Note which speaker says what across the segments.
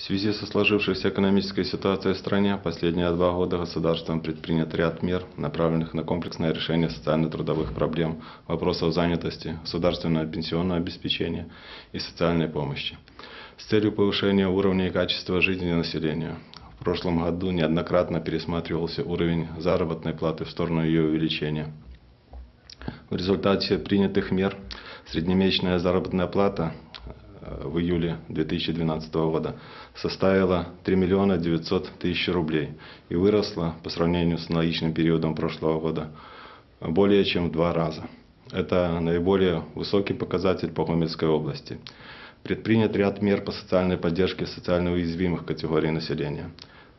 Speaker 1: В связи со сложившейся экономической ситуацией в стране, последние два года государством предпринят ряд мер, направленных на комплексное решение социально-трудовых проблем, вопросов занятости, государственного пенсионного обеспечения и социальной помощи. С целью повышения уровня и качества жизни населения в прошлом году неоднократно пересматривался уровень заработной платы в сторону ее увеличения. В результате принятых мер среднемесячная заработная плата в июле 2012 года составила 3 миллиона 900 тысяч рублей и выросла по сравнению с аналогичным периодом прошлого года более чем в два раза. Это наиболее высокий показатель по Гомельской области. Предпринят ряд мер по социальной поддержке социально уязвимых категорий населения.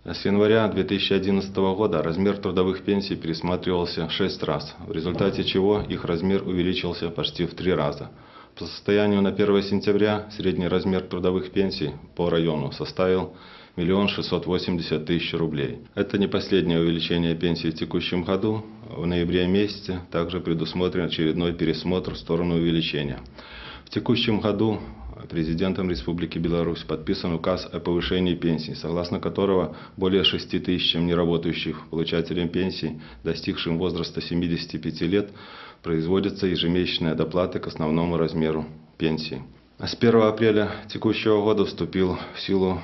Speaker 1: С января 2011 года размер трудовых пенсий пересматривался 6 раз, в результате чего их размер увеличился почти в 3 раза. По состоянию на 1 сентября средний размер трудовых пенсий по району составил 1 680 тысяч рублей. Это не последнее увеличение пенсии в текущем году. В ноябре месяце также предусмотрен очередной пересмотр в сторону увеличения. В текущем году президентом Республики Беларусь подписан указ о повышении пенсий, согласно которого более 6 тысячам неработающих получателям пенсий, достигшим возраста 75 лет, производятся ежемесячные доплаты к основному размеру пенсии. С 1 апреля текущего года вступил в силу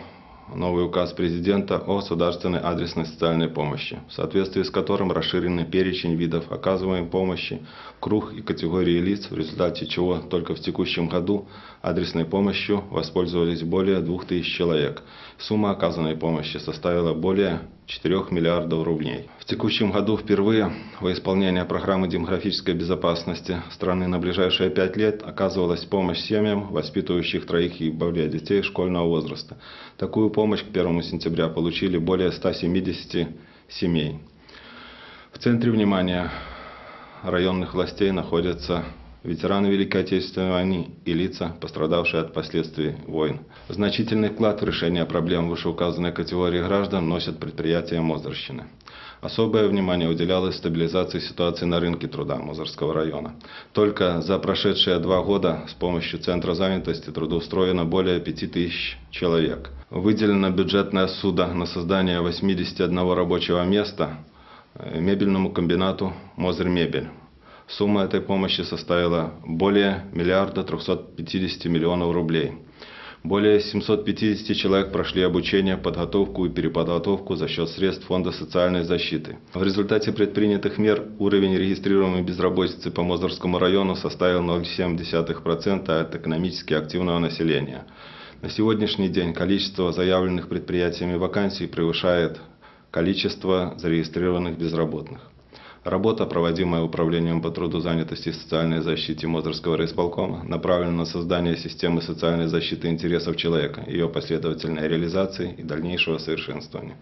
Speaker 1: новый указ президента о государственной адресной социальной помощи, в соответствии с которым расширенный перечень видов оказываемой помощи, круг и категории лиц, в результате чего только в текущем году адресной помощью воспользовались более 2000 человек. Сумма оказанной помощи составила более 4 миллиардов рублей. В текущем году впервые во исполнение программы демографической безопасности страны на ближайшие пять лет оказывалась помощь семьям, воспитывающих троих и более детей школьного возраста. Такую помощь к 1 сентября получили более 170 семей. В центре внимания районных властей находятся ветераны Великой Отечественной войны и лица, пострадавшие от последствий войн. Значительный вклад в решение проблем вышеуказанной категории граждан носят предприятия Мозырщины. Особое внимание уделялось стабилизации ситуации на рынке труда Мозырского района. Только за прошедшие два года с помощью Центра занятости трудоустроено более 5000 человек. Выделено бюджетное суда на создание 81 рабочего места э, мебельному комбинату «Мозырмебель». Сумма этой помощи составила более миллиарда 350 миллионов рублей. Более 750 человек прошли обучение, подготовку и переподготовку за счет средств Фонда социальной защиты. В результате предпринятых мер уровень регистрируемой безработицы по Мозырскому району составил 0,7% от экономически активного населения. На сегодняшний день количество заявленных предприятиями вакансий превышает количество зарегистрированных безработных. Работа, проводимая Управлением по труду, занятости и социальной защите Мозырского райисполкома, направлена на создание системы социальной защиты интересов человека, ее последовательной реализации и дальнейшего совершенствования.